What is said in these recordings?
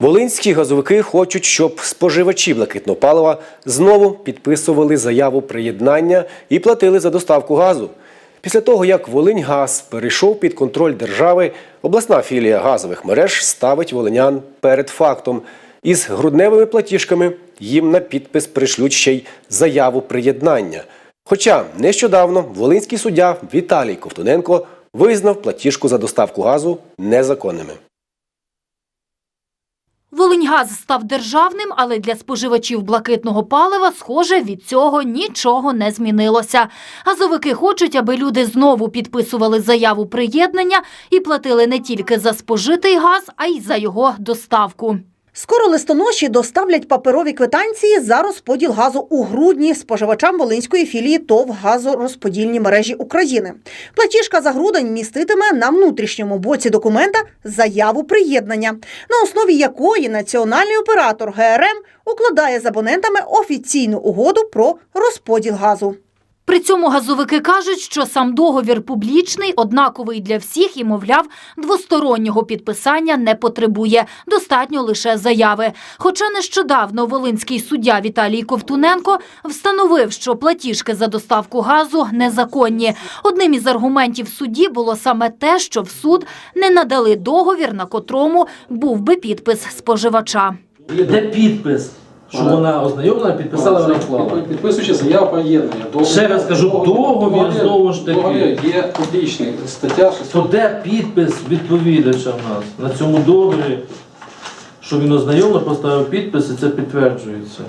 Волинські газовики хочуть, щоб споживачі блакитного палива знову підписували заяву приєднання і платили за доставку газу. Після того, як Волиньгаз перейшов під контроль держави, обласна філія газових мереж ставить волинян перед фактом. Із грудневими платіжками їм на підпис пришлють ще й заяву приєднання. Хоча нещодавно волинський суддя Віталій Ковтуненко визнав платіжку за доставку газу незаконними. Волиньгаз став державним, але для споживачів блакитного палива, схоже, від цього нічого не змінилося. Газовики хочуть, аби люди знову підписували заяву приєднання і платили не тільки за спожитий газ, а й за його доставку. Скоро листоноші доставлять паперові квитанції за розподіл газу у грудні споживачам Волинської філії ТОВ газорозподільні мережі України. Платіжка за грудень міститиме на внутрішньому боці документа заяву приєднання, на основі якої національний оператор ГРМ укладає з абонентами офіційну угоду про розподіл газу. При цьому газовики кажуть, що сам договір публічний, однаковий для всіх і, мовляв, двостороннього підписання не потребує. Достатньо лише заяви. Хоча нещодавно волинський суддя Віталій Ковтуненко встановив, що платіжки за доставку газу незаконні. Одним із аргументів судді було саме те, що в суд не надали договір, на котрому був би підпис споживача. Де підпис, що вона ознайомлена, підписала, вона вклала. Підписуючи заяву. Договір- Ще раз кажу, договір знову ж таки. Договір є публічний. Стаття То де підпис відповідача в нас на цьому договорі, що він ознайомлений, поставив підпис і це підтверджується.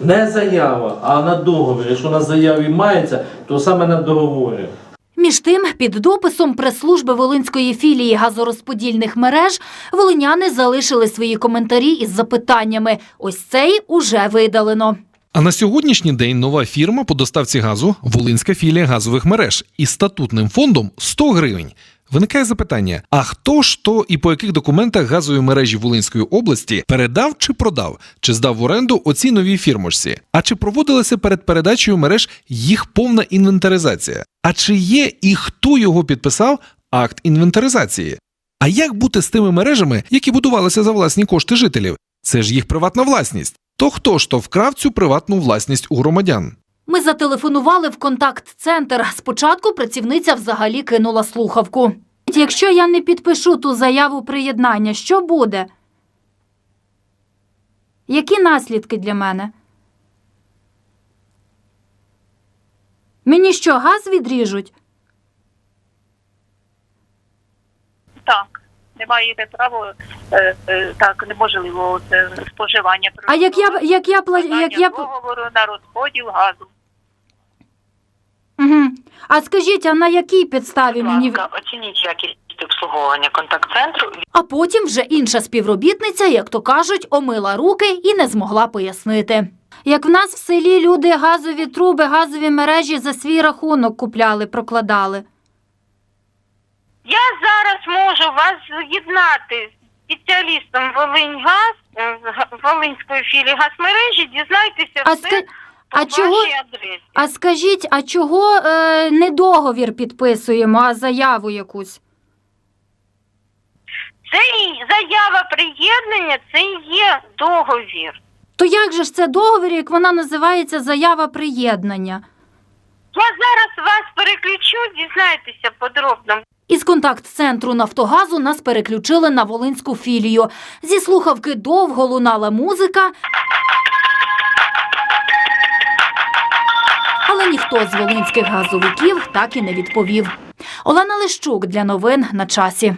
Не заява, а на договорі. Якщо на заяві мається, то саме на договорі. Між тим, під дописом прес-служби Волинської філії газорозподільних мереж волиняни залишили свої коментарі із запитаннями. Ось цей уже видалено. А на сьогоднішній день нова фірма по доставці газу Волинська філія газових мереж із статутним фондом 100 гривень. Виникає запитання: а хто ж то і по яких документах газової мережі Волинської області передав чи продав, чи здав в оренду оцій новій фірмочці? А чи проводилася перед передачею мереж їх повна інвентаризація? А чи є і хто його підписав акт інвентаризації? А як бути з тими мережами, які будувалися за власні кошти жителів? Це ж їх приватна власність. То хто ж то вкрав цю приватну власність у громадян? Ми зателефонували в контакт-центр. Спочатку працівниця взагалі кинула слухавку. Якщо я не підпишу ту заяву приєднання, що буде? Які наслідки для мене? Мені що, газ відріжуть? Так, не маєте права е, е, так неможливо це споживання. А як я як я пла- як я п- договору на розподіл газу. Угу. А скажіть, а на якій підставі Будь мені ласка, оцініть якість обслуговування контакт-центру. А потім вже інша співробітниця, як то кажуть, омила руки і не змогла пояснити. Як в нас в селі люди газові труби, газові мережі за свій рахунок купляли, прокладали. Я зараз можу вас з'єднати з спеціалістом Волиньгаз, е, з Га- Волинської філії газмережі, дізнайтеся А все ска- а чого-. А скажіть, а чого е, не договір підписуємо, а заяву якусь? Це і заява приєднання, це і є договір. То як же ж це договір, як вона називається заява приєднання? Я зараз вас переключу, дізнайтеся подробно. Із контакт-центру Нафтогазу нас переключили на Волинську філію. Зі слухавки довго лунала музика. Але ніхто з волинських газовиків так і не відповів. Олена Лищук для новин на часі.